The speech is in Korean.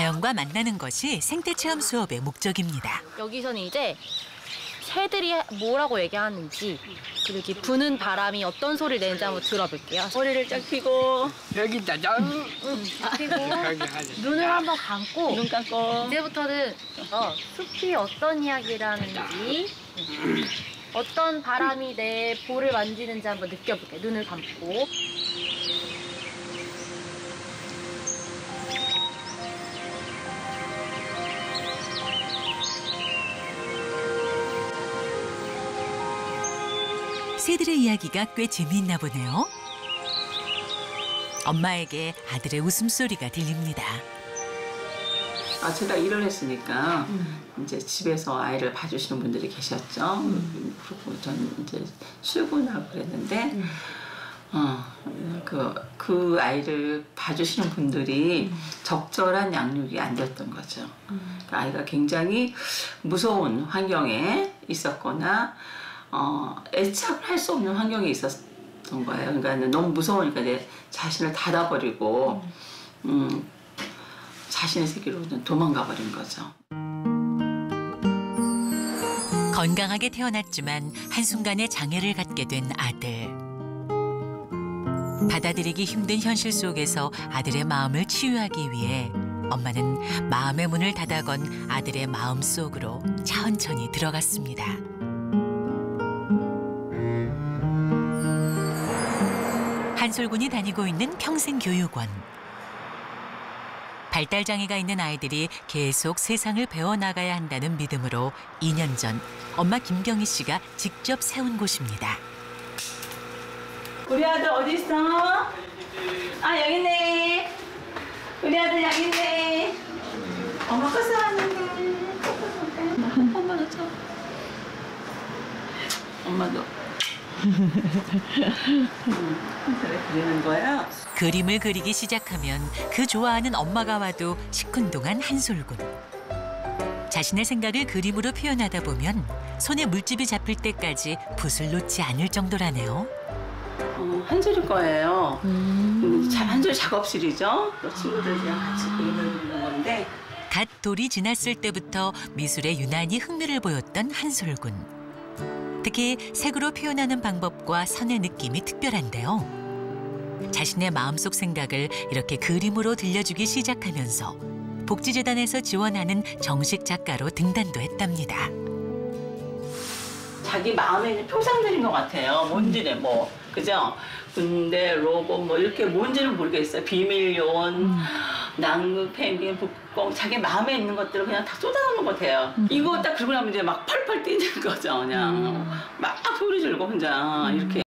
자연과 만나는 것이 생태 체험 수업의 목적입니다. 여기서는 이제 새들이 뭐라고 얘기하는지 그리고 이렇게 부는 바람이 어떤 소리를 내는지 한번 들어볼게요. 머리를 쫙 펴고 여기 짜잔 여기 하지. 눈을 한번 감고 눈 감고 이제부터는 어, 숲이 어떤 이야기를 하는지 어떤 바람이 내 볼을 만지는지 한번 느껴볼게요. 눈을 감고. 새들의 이야기가 꽤 재미있나 보네요. 엄마에게 아들의 웃음소리가 들립니다. 아 제가 일을 했으니까 이제 집에서 아이를 봐주시는 분들이 계셨죠. 그리고 저는 이제 출근하고 그랬는데 어그 그 아이를 봐주시는 분들이 적절한 양육이 안 됐던 거죠. 그 아이가 굉장히 무서운 환경에 있었거나 어, 애착을 할 수 없는 환경에 있었던 거예요. 그러니까 너무 무서우니까 내 자신을 닫아버리고 음, 자신의 세계로는 도망가 버린 거죠. 건강하게 태어났지만 한순간에 장애를 갖게 된 아들. 받아들이기 힘든 현실 속에서 아들의 마음을 치유하기 위해 엄마는 마음의 문을 닫아건 아들의 마음 속으로 천천히 들어갔습니다. 한솔군이 다니고 있는 평생교육원. 발달 장애가 있는 아이들이 계속 세상을 배워나가야 한다는 믿음으로 2년 전 엄마 김경희 씨가 직접 세운 곳입니다. 우리 아들 어디 있어? 아 여기 있네. 우리 아들 여기 있네. 엄마 커서 왔는데. 쳐. 엄마도. 그래 그리는 거야. 그림을 그리기 시작하면 그 좋아하는 엄마가 와도 시큰둥한 한솔군. 자신의 생각을 그림으로 표현하다 보면 손에 물집이 잡힐 때까지 붓을 놓지 않을 정도라네요. 어, 한솔이 거예요. 음, 자- 한솔 작업실이죠. 또 친구들이랑 같이 그림을 그리는 건데. 갓 돌이 지났을 때부터 미술에 유난히 흥미를 보였던 한솔군. 특히 색으로 표현하는 방법과 선의 느낌이 특별한데요. 자신의 마음속 생각을 이렇게 그림으로 들려주기 시작하면서 복지재단에서 지원하는 정식 작가로 등단도 했답니다. 자기 마음에 있는 표상들인 것 같아요. 뭔지는 뭐 그죠? 군대, 로고 뭐 이렇게 뭔지는 모르겠어요. 비밀 요원, 낭극, 펭귄, 북공 자기 마음에 있는 것들을 그냥 다 쏟아놓는 것 같아요. 이거 딱 그러고 나면 이제 막 펄펄 뛰는 거죠. 그냥 막 소리 지르고 혼자 이렇게.